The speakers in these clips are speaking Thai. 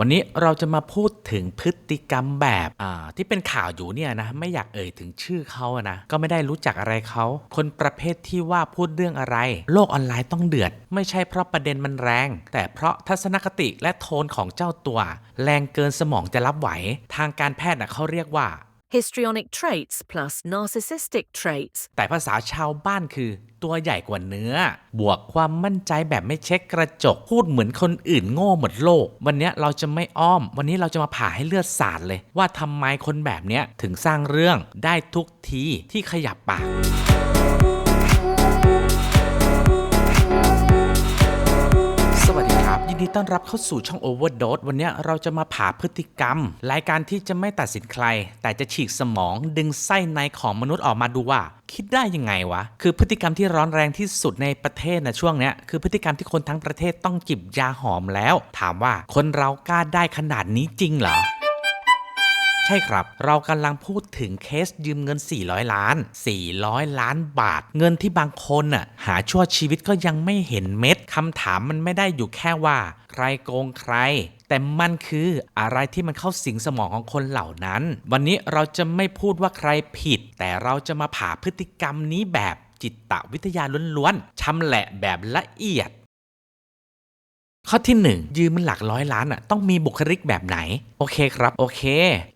วันนี้เราจะมาพูดถึงพฤติกรรมแบบที่เป็นข่าวอยู่เนี่ยนะไม่อยากเอ่ยถึงชื่อเขาอะนะก็ไม่ได้รู้จักอะไรเขา คนประเภทที่ว่าพูดเรื่องอะไร โลกออนไลน์ต้องเดือด ไม่ใช่เพราะประเด็นมันแรง แต่เพราะทัศนคติและโทนของเจ้าตัว แรงเกินสมองจะรับไหว ทางการแพทย์นะเขาเรียกว่า histrionic traits plus narcissistic traits. แต่ภาษาชาวบ้านคือตัวใหญ่กว่าเนื้อ บวกความมั่นใจแบบไม่เช็คกระจก พูดเหมือนคนอื่นโง่หมดโลก วันนี้เราจะไม่อ้อม วันนี้เราจะมาผ่าให้เลือดสาดเลย ว่าทำไมคนแบบเนี้ยถึงสร้างเรื่องได้ทุกทีที่ขยับปาก ดีครับยินดีต้อนรับเข้าสู่ช่อง Overdose วันนี้เราจะมาผ่าพฤติกรรม รายการที่จะไม่ตัดสินใคร แต่จะฉีกสมองดึงไส้ในของมนุษย์ออกมาดูว่า คิดได้ยังไงวะ คือพฤติกรรมที่ร้อนแรงที่สุดในประเทศนะช่วงเนี้ยคือพฤติกรรมที่คนทั้งประเทศต้องจิบยาหอมแล้ว ถามว่าคนเรากล้าได้ขนาดนี้จริงเหรอ ใช่ครับ เรากำลังพูดถึงเคสยืมเงิน 400 ล้าน 400 ล้านบาท เงินที่บางคนน่ะหาชั่วชีวิตก็ยังไม่เห็นเม็ดคำถามมันไม่ได้อยู่แค่ว่า ใครโกงใครแต่มันคืออะไรที่มันเข้าสิงสมองของคนเหล่านั้น วันนี้เราจะไม่พูดว่าใครผิด แต่เราจะมาผ่าพฤติกรรมนี้แบบจิตวิทยาล้วนๆชำแหละแบบละเอียด ข้อที่ 1 ยืมมันหลักร้อยล้านอะต้องมีบุคลิกแบบไหน โอเคครับ โอเค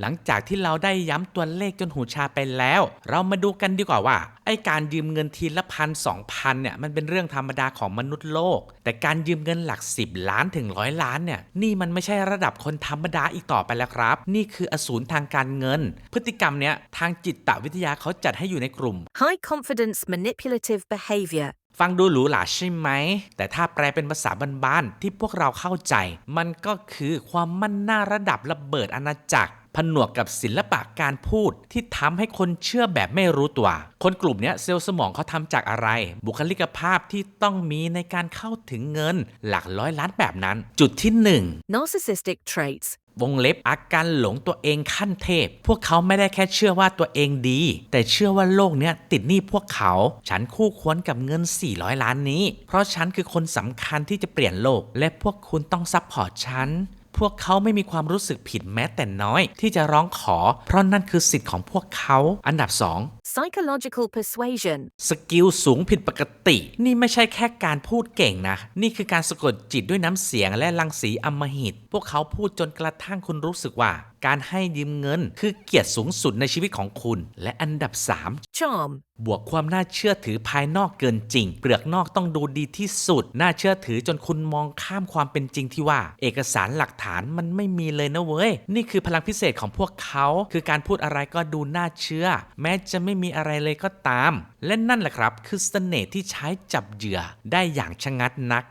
หลังจากที่เราได้ย้ำตัวเลขจนหูชาไปแล้ว เรามาดูกันดีกว่าว่า ไอการยืมเงินทีละพันสองพันเนี่ยมันเป็นเรื่องธรรมดาของมนุษย์โลก แต่การยืมเงินหลัก 10 ล้านถึงร้อยล้านเนี่ยนี่มันไม่ใช่ระดับคนธรรมดาอีกต่อไปแล้วครับ นี่คืออสูรทางการเงิน พฤติกรรมเนี้ยทางจิตวิทยาเขาจัดให้อยู่ในกลุ่ม High confidence manipulative behavior. ฟังดูหรูหราใช่ไหม แต่ถ้าแปลเป็นภาษาบ้านๆที่พวกเราเข้าใจ มันก็คือความมั่นหน้าระดับระเบิดอาณาจักรผนวกกับศิลปะการพูดที่ทำให้คนเชื่อแบบไม่รู้ตัว คนกลุ่มนี้เซลล์สมองเขาทำจากอะไร บุคลิกภาพที่ต้องมีในการเข้าถึงเงินหลักร้อยล้านแบบนั้น จุดที่หนึ่ง Narcissistic traits. วงเล็บอาการหลงตัวเองขั้นเทพ พวกเขาไม่ได้แค่เชื่อว่าตัวเองดี แต่เชื่อว่าโลกเนี้ยติดหนี้พวกเขา ฉันคู่ควรกับเงิน 400 ล้านนี้ เพราะฉันคือคนสำคัญที่จะเปลี่ยนโลก และพวกคุณต้องซัพพอร์ตฉันพวกเขาไม่มีความรู้สึกผิดแม้แต่น้อย ที่จะร้องขอ เพราะนั่นคือสิทธิ์ของพวกเขา อันดับ 2 Psychological persuasion. สกิลสูงผิดปกติ นี่ไม่ใช่แค่การพูดเก่งนะ นี่คือการสะกดจิตด้วยน้ำเสียงและรังสีอำมหิต พวกเขาพูดจนกระทั่งคุณรู้สึกว่า การให้ยืมเงินคือเกียรติสูงสุดในชีวิตของคุณ และอันดับ 3 Charm. บวกความน่าเชื่อถือภายนอกเกินจริง เปลือกนอกต้องดูดีที่สุด น่าเชื่อถือจนคุณมองข้ามความเป็นจริงที่ว่า เอกสารหลักฐานมันไม่มีเลยนะเว้ย นี่คือพลังพิเศษของพวกเขา คือการพูดอะไรก็ดูน่าเชื่อ แม้จะไม่มีอะไรเลยก็ตาม และนั่นแหละครับ คือเสน่ห์ที่ใช้จับเหยื่อได้อย่างชะงัดนัก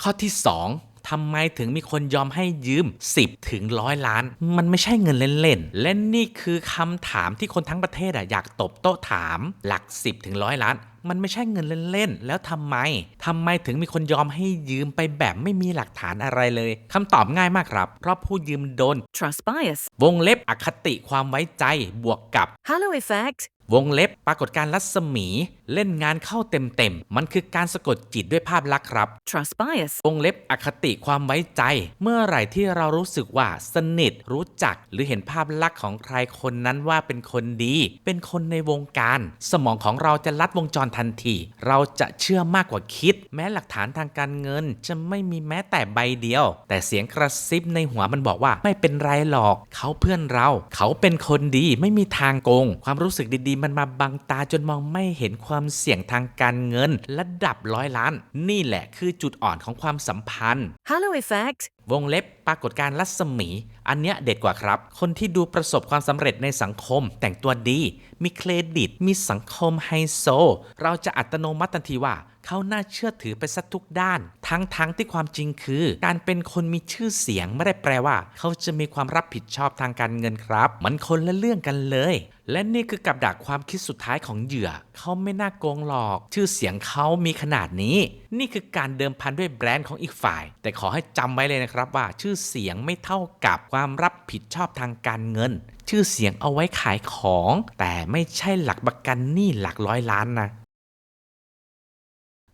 ข้อที่ 2 ทำไมถึงมีคนยอมให้ยืม 10 ถึงร้อยล้าน มันไม่ใช่เงินเล่นๆ และนี่คือคำถามที่คนทั้งประเทศอะอยากตบโต๊ะถามหลัก 10 ถึงร้อยล้านมันไม่ใช่เงินเล่นๆ แล้วทำไม ทำไมถึงมีคนยอมให้ยืมไปแบบไม่มีหลักฐานอะไรเลย คำตอบง่ายมากครับ เพราะผู้ยืมโดน Trust bias. วงเล็บอคติความไว้ใจบวกกับ Halo effect. วงเล็บปรากฏการณ์รัศมีเล่นงานเข้าเต็มๆ มันคือการสะกดจิตด้วยภาพลักษณ์ครับ Trust bias. วงเล็บอคติความไว้ใจ เมื่อไหร่ที่เรารู้สึกว่าสนิท รู้จัก หรือเห็นภาพลักษณ์ของใครคนนั้นว่าเป็นคนดี เป็นคนในวงการ สมองของเราจะลัดวงจรทันที เราจะเชื่อมากกว่าคิด แม้หลักฐานทางการเงิน จะไม่มีแม้แต่ใบเดียว แต่เสียงกระซิบในหัวมันบอกว่าไม่เป็นไรหรอก เขาเพื่อนเรา เขาเป็นคนดีไม่มีทางโกง ความรู้สึกดีๆ มันมาบังตาจนมองไม่เห็นความเสี่ยงทางการเงินระดับร้อยล้าน นี่แหละคือจุดอ่อนของความสัมพันธ์ Halo effect. วงเล็บปรากฏการณ์รัศมี อันเนี้ยเด็ดกว่าครับ คนที่ดูประสบความสำเร็จในสังคม แต่งตัวดี มีเครดิต มีสังคมไฮโซ เราจะอัตโนมัติทันทีว่า เขาน่าเชื่อถือไปสักทุกด้าน ทั้งทั้งที่ความจริงคือ การเป็นคนมีชื่อเสียงไม่ได้แปลว่า เขาจะมีความรับผิดชอบทางการเงินครับ มันคนละเรื่องกันเลย และนี่คือกับดักความคิดสุดท้ายของเหยื่อ เขาไม่น่าโกงหรอก ชื่อเสียงเขามีขนาดนี้ นี่คือการเดิมพันด้วยแบรนด์ของอีกฝ่าย แต่ขอให้จำไว้เลยนะครับครับว่าชื่อเสียงไม่เท่ากับความรับผิดชอบทางการเงิน ชื่อเสียงเอาไว้ขายของ แต่ไม่ใช่หลักประกันหนี้หลักร้อยล้านนะ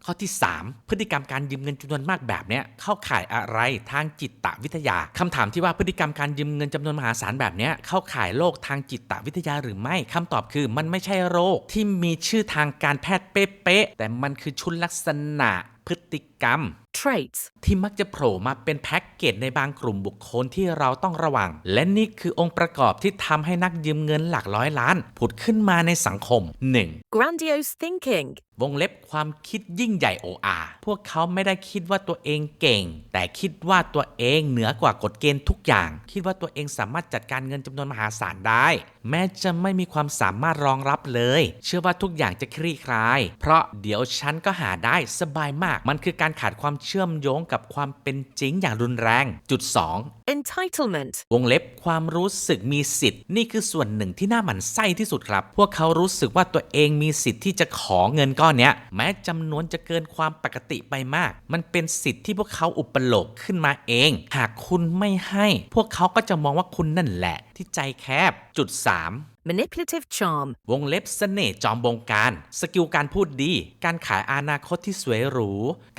ข้อที่ 3 พฤติกรรมการยืมเงินจำนวนมากแบบนี้เข้าข่ายอะไรทางจิตวิทยาคำถามที่ว่าพฤติกรรมการยืมเงินจำนวนมหาศาลแบบนี้เข้าข่ายโรคทางจิตวิทยาหรือไม่คำตอบคือมันไม่ใช่โรคที่มีชื่อทางการแพทย์เป๊ะๆแต่มันคือชุดลักษณะ พฤติกรรม traits, ที่มักจะโผล่มาเป็นแพ็กเกจในบางกลุ่มบุคคลที่เราต้องระวัง และนี่คือองค์ประกอบที่ทำให้นักยืมเงินหลักร้อยล้าน ผุดขึ้นมาในสังคม 1. grandiose thinking, วงเล็บความคิดยิ่งใหญ่โออาพวกเขาไม่ได้คิดว่าตัวเองเก่ง แต่คิดว่าตัวเองเหนือกว่ากฎเกณฑ์ทุกอย่าง คิดว่าตัวเองสามารถจัดการเงินจำนวนมหาศาลได้ แม้จะไม่มีความสามารถรองรับเลย เชื่อว่าทุกอย่างจะคลี่คลาย เพราะเดี๋ยวฉันก็หาได้สบายมากมันคือการขาดความเชื่อมโยงกับความเป็นจริงอย่างรุนแรง จุด 2 entitlement, วงเล็บความรู้สึกมีสิทธิ์ นี่คือส่วนหนึ่งที่น่าหมั่นไส้ที่สุดครับ พวกเขารู้สึกว่าตัวเองมีสิทธิ์ที่จะขอเงินก้อนเนี้ย แม้จำนวนจะเกินความปกติไปมาก มันเป็นสิทธิ์ที่พวกเขาอุปโลกขึ้นมาเอง หากคุณไม่ให้ พวกเขาก็จะมองว่าคุณนั่นแหละ ที่ใจแคบ จุด 3 manipulative charm, วงเล็บเสน่ห์จอมบงการ สกิลการพูดดี การขายอนาคตที่สวยหรู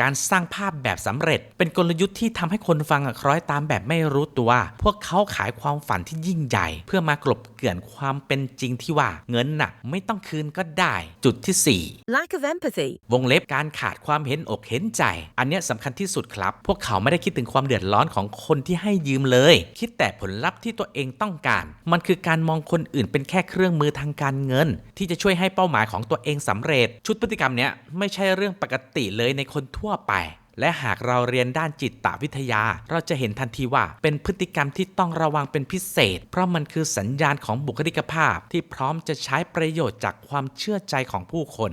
การสร้างภาพแบบสำเร็จ เป็นกลยุทธ์ที่ทำให้คนฟังอะคล้อยตามแบบไม่รู้ตัว พวกเขาขายความฝันที่ยิ่งใหญ่ เพื่อมากลบเกลื่อนความเป็นจริงที่ว่าเงินน่ะไม่ต้องคืนก็ได้ จุดที่ 4 lack of empathy, วงเล็บการขาดความเห็นอกเห็นใจ อันเนี้ยสำคัญที่สุดครับ พวกเขาไม่ได้คิดถึงความเดือดร้อนของคนที่ให้ยืมเลย คิดแต่ผลลัพธ์ที่ตัวเองต้องการ มันคือการมองคนอื่นเป็นแค่ค่เครื่องมือทางการเงิน ที่จะช่วยให้เป้าหมายของตัวเองสำเร็จ ชุดพฤติกรรมเนี้ยไม่ใช่เรื่องปกติเลยในคนทั่วไปและหากเราเรียนด้านจิตวิทยา เราจะเห็นทันทีว่าเป็นพฤติกรรมที่ต้องระวังเป็นพิเศษ เพราะมันคือสัญญาณของบุคลิกภาพ ที่พร้อมจะใช้ประโยชน์จากความเชื่อใจของผู้คน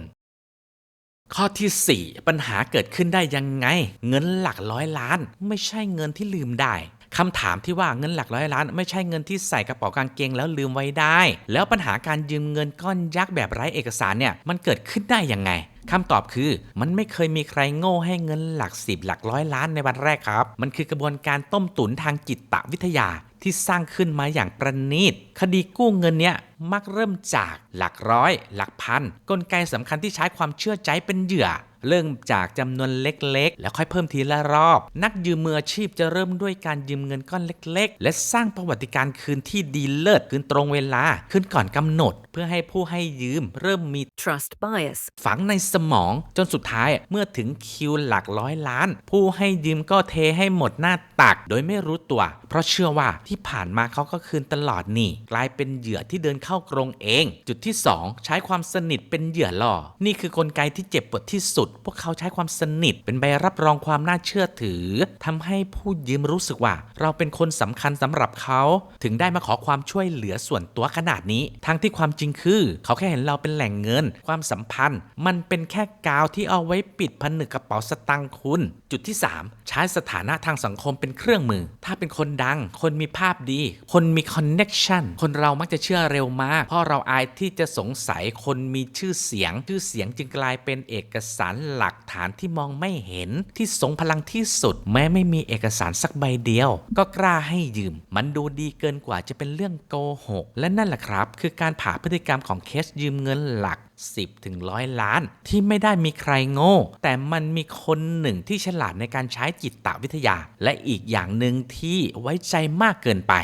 ข้อทีสี่4 ปัญหาเกิดขึ้นได้ยังไง เงินหลักร้อยล้าน ไม่ใช่เงินที่ลืมได้ คำถามที่ว่าเงินหลักร้อยล้าน ไม่ใช่เงินที่ใส่กระเป๋ากางเกงแล้วลืมไว้ได้ แล้วปัญหาการยืมเงินก้อนยักษ์แบบไร้เอกสารเนี่ยมันเกิดขึ้นได้ยังไงคำตอบคือมันไม่เคยมีใครโง่ให้เงินหลักสิบหลักร้อยล้านในวันแรกครับ มันคือกระบวนการต้มตุ๋นทางจิตวิทยาที่สร้างขึ้นมาอย่างประณีต คดีกู้เงินเนี้ยมักเริ่มจากหลักร้อย หลักพัน กลไกสำคัญที่ใช้ความเชื่อใจเป็นเหยื่อ เริ่มจากจำนวนเล็กๆ แล้วค่อยเพิ่มทีละรอบ นักยืมมืออาชีพจะเริ่มด้วยการยืมเงินก้อนเล็ก ๆ และสร้างประวัติการคืนที่ดีเลิศคืนตรงเวลา คืนก่อนกำหนด เพื่อให้ผู้ให้ยืมเริ่มมี trust bias, ฝังในสมองจนสุดท้ายเมื่อถึงคิวหลักร้อยล้าน ผู้ให้ยืมก็เทให้หมดหน้าตัก โดยไม่รู้ตัว เพราะเชื่อว่าที่ผ่านมาเขาก็คืนตลอดนี่ กลายเป็นเหยื่อที่เดินเข้ากรงเอง จุดที่ 2 ใช้ความสนิทเป็นเหยื่อล่อ นี่คือกลไกที่เจ็บปวดที่สุดพวกเขาใช้ความสนิทเป็นใบรับรองความน่าเชื่อถือทำให้ผู้ยืมรู้สึกว่า เราเป็นคนสำคัญสำหรับเขา ถึงได้มาขอความช่วยเหลือส่วนตัวขนาดนี้ ทั้งที่ความจริงคือ เขาแค่เห็นเราเป็นแหล่งเงิน ความสัมพันธ์ มันเป็นแค่กาวที่เอาไว้ปิดผนึกกระเป๋าสตังค์คุณ จุดที่ 3 ใช้สถานะทางสังคมเป็นเครื่องมือ ถ้าเป็นคนดัง คนมีภาพดี คนมีคอนเน็ชันคนเรามักจะเชื่อเร็วมาก เพราะเราอายที่จะสงสัยคนมีชื่อเสียง ชื่อเสียงจึงกลายเป็นเอกสารหลักฐานที่มองไม่เห็นที่ทรงพลังที่สุด แม้ไม่มีเอกสารสักใบเดียว ก็กล้าให้ยืม มันดูดีเกินกว่าจะเป็นเรื่องโกหก และนั่นแหละครับ คือการผ่าพฤติกรรมของเคสยืมเงินหลัก 10ถึงร้อยล้าน ที่ไม่ได้มีใครโง่ แต่มันมีคนหนึ่งที่ฉลาดในการใช้จิตวิทยา และอีกอย่างหนึ่งที่ไว้ใจมากเกินไป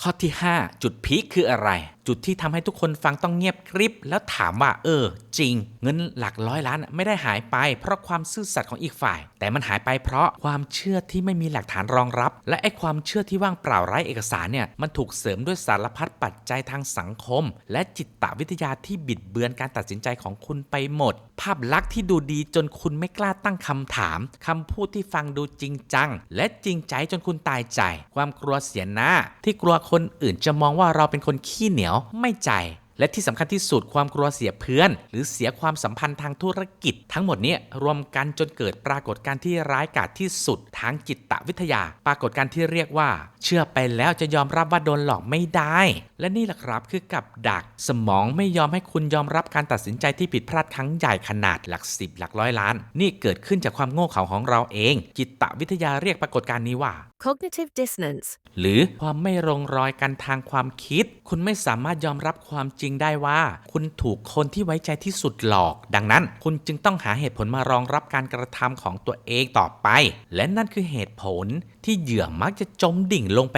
ข้อที่ 5 จุดพีคคืออะไร จุดที่ทำให้ทุกคนฟังต้องเงียบกริบ แล้วถามว่า เออ จริง เงินหลักร้อยล้านไม่ได้หายไป เพราะความซื่อสัตย์ของอีกฝ่าย แต่มันหายไปเพราะความเชื่อที่ไม่มีหลักฐานรองรับ และไอ้ความเชื่อที่ว่างเปล่าไร้เอกสารเนี่ยมันถูกเสริมด้วยสารพัดปัจจัยทางสังคม และจิตวิทยาที่บิดเบือนการตัดสินใจของคุณไปหมด ภาพลักษณ์ที่ดูดีจนคุณไม่กล้าตั้งคำถามคำพูดที่ฟังดูจริงจัง และจริงใจจนคุณตายใจ ความกลัวเสียหน้าที่กลัวคนอื่นจะมองว่าเราเป็นคนขี้เหนียวไม่ใจและที่สำคัญที่สุดความกลัวเสียเพื่อน หรือเสียความสัมพันธ์ทางธุรกิจ ทั้งหมดนี้รวมกันจนเกิดปรากฏการณ์ที่ร้ายกาจที่สุดทางจิตวิทยา ปรากฏการณ์ที่เรียกว่า เชื่อไปแล้วจะยอมรับว่าโดนหลอกไม่ได้ และนี่แหละครับคือกับดัก สมองไม่ยอมให้คุณยอมรับการตัดสินใจที่ผิดพลาดครั้งใหญ่ขนาดหลักสิบหลักร้อยล้าน นี่เกิดขึ้นจากความโง่เขลาของเราเอง จิตวิทยาเรียกปรากฏการณ์นี้ว่า Cognitive dissonance. หรือความไม่ลงรอยกันทางความคิด คุณไม่สามารถยอมรับความจริงได้ว่า คุณถูกคนที่ไว้ใจที่สุดหลอก ดังนั้น คุณจึงต้องหาเหตุผลมารองรับการกระทำของตัวเองต่อไป และนั่นคือเหตุผลที่เหยื่อมักจะจมดิ่งลงไป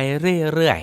เรื่อย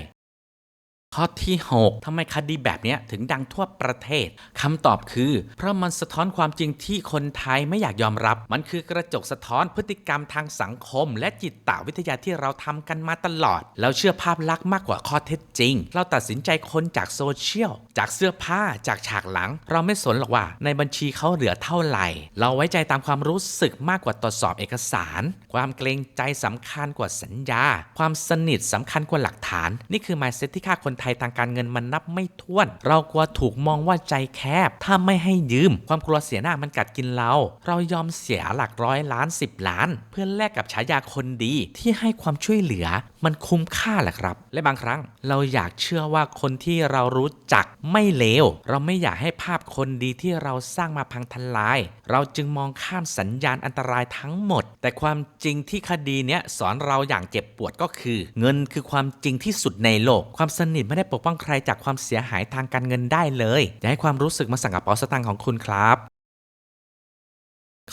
ข้อที่ 6ทำไมคดีแบบนี้ถึงดังทั่วประเทศคำตอบคือ เพราะมันสะท้อนความจริงที่คนไทยไม่อยากยอมรับ มันคือกระจกสะท้อนพฤติกรรมทางสังคม และจิตตวิทยาที่เราทำกันมาตลอด เราเชื่อภาพลักษณ์มากกว่าข้อเท็จจริง เราตัดสินใจคนจากโซเชียล จากเสื้อผ้า จากฉากหลัง เราไม่สนหรอกว่า ในบัญชีเขาเหลือเท่าไหร่ เราไว้ใจตามความรู้สึกมากกว่าตรวจสอบเอกสาร ความเกรงใจสำคัญกว่าสัญญา ความสนิทสำคัญกว่าหลักฐาน นี่คือ mindset ที่ฆ่าคนไทยทางการเงินมันนับไม่ถ้วน เรากลัวถูกมองว่าใจแคบ ถ้าไม่ให้ยืม ความกลัวเสียหน้ามันกัดกินเรา เรายอมเสียหลักร้อยล้านสิบล้าน เพื่อแลกกับฉายาคนดีที่ให้ความช่วยเหลือ มันคุ้มค่าแหละครับ และบางครั้งเราอยากเชื่อว่าคนที่เรารู้จักไม่เลว เราไม่อยากให้ภาพคนดีที่เราสร้างมาพังทลาย เราจึงมองข้ามสัญญาณอันตรายทั้งหมด แต่ความจริงที่คดีเนี้ยสอนเราอย่างเจ็บปวดก็คือ เงินคือความจริงที่สุดในโลก ความสนิทไม่ได้ปกป้องใครจากความเสียหายทางการเงินได้เลย อย่าให้ความรู้สึกมาสั่งกระเป๋าสตางค์ของคุณครับ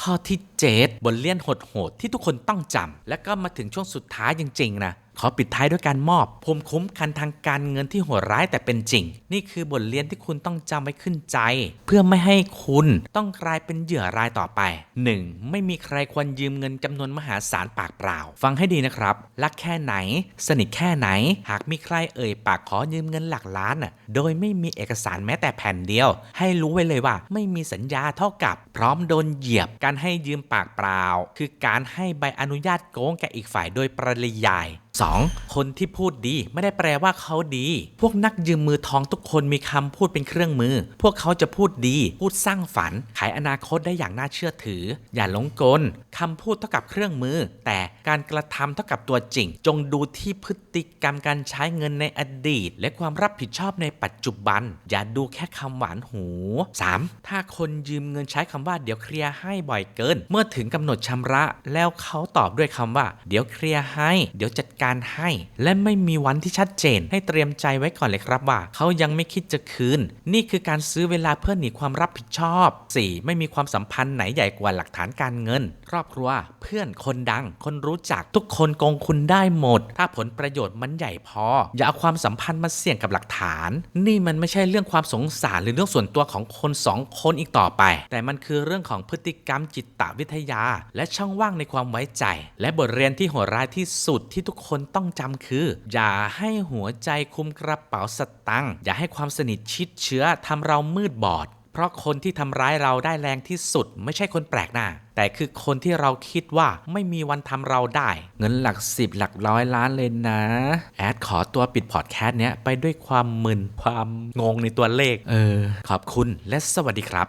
ข้อที่ 7 บทเรียนโหดๆที่ทุกคนต้องจำและก็มาถึงช่วงสุดท้ายจริงๆนะ ขอปิดท้ายด้วยการมอบภูมิคุ้มกันทางการเงินที่โหดร้ายแต่เป็นจริง นี่คือบทเรียนที่คุณต้องจำไว้ขึ้นใจ เพื่อไม่ให้คุณต้องกลายเป็นเหยื่อรายต่อไป 1. ไม่มีใครควรยืมเงินจำนวนมหาศาลปากเปล่า ฟังให้ดีนะครับรักแค่ไหน สนิทแค่ไหน หากมีใครเอ่ยปากขอยืมเงินหลักล้านน่ะโดยไม่มีเอกสารแม้แต่แผ่นเดียว ให้รู้ไว้เลยว่า ไม่มีสัญญาเท่ากับ พร้อมโดนเหยียบการให้ยืมปากเปล่า คือการให้ใบอนุญาตโกงแก่อีกฝ่ายโดยปริยาย 2. คนที่พูดดีไม่ได้แปลว่าเขาดี พวกนักยืมมือทองทุกคนมีคำพูดเป็นเครื่องมือ พวกเขาจะพูดดี พูดสร้างฝัน ขายอนาคตได้อย่างน่าเชื่อถือ อย่าหลงกลคำพูดเท่ากับเครื่องมือ แต่การกระทำเท่ากับตัวจริง จงดูที่พฤติกรรมการใช้เงินในอดีต และความรับผิดชอบในปัจจุบัน อย่าดูแค่คำหวานหู 3. ถ้าคนยืมเงินใช้คำว่าเดี๋ยวเคลียร์ให้บ่อยเกิน เมื่อถึงกำหนดชำระแล้วเขาตอบด้วยคำว่า เดี๋ยวเคลียร์ให้ เดี๋ยวจัดการให้ และไม่มีวันที่ชัดเจน ให้เตรียมใจไว้ก่อนเลยครับว่า เขายังไม่คิดจะคืน นี่คือการซื้อเวลาเพื่อหนีความรับผิดชอบ 4. ไม่มีความสัมพันธ์ไหนใหญ่กว่าหลักฐานการเงิน ครอบครัว เพื่อนคนดัง คนรูู้้จักทุกคนโกงคุณได้หมด ถ้าผลประโยชน์มันใหญ่พอ อย่าเอาความสัมพันธ์มาเสี่ยงกับหลักฐาน นี่มันไม่ใช่เรื่องความสงสารหรือเรื่องส่วนตัวของคนสองคนอีกต่อไป แต่มันคือเรื่องของพฤติกรรมจิตวิทยา และช่องว่างในความไว้ใจ และบทเรียนที่โหดร้ายที่สุดที่ทุกคนต้องจำคือ อย่าให้หัวใจคุมกระเป๋าสตังค์อย่าให้ความสนิทชิดเชื้อทำเรามืดบอด เพราะคนที่ทำร้ายเราได้แรงที่สุด ไม่ใช่คนแปลกหน้า แต่คือคนที่เราคิดว่าไม่มีวันทำเราได้ เงินหลักสิบหลักร้อยล้านเลยนะ แอดขอตัวปิดพอดแคสต์เนี้ยไปด้วยความมึนความงงในตัวเลข เออ ขอบคุณและสวัสดีครับ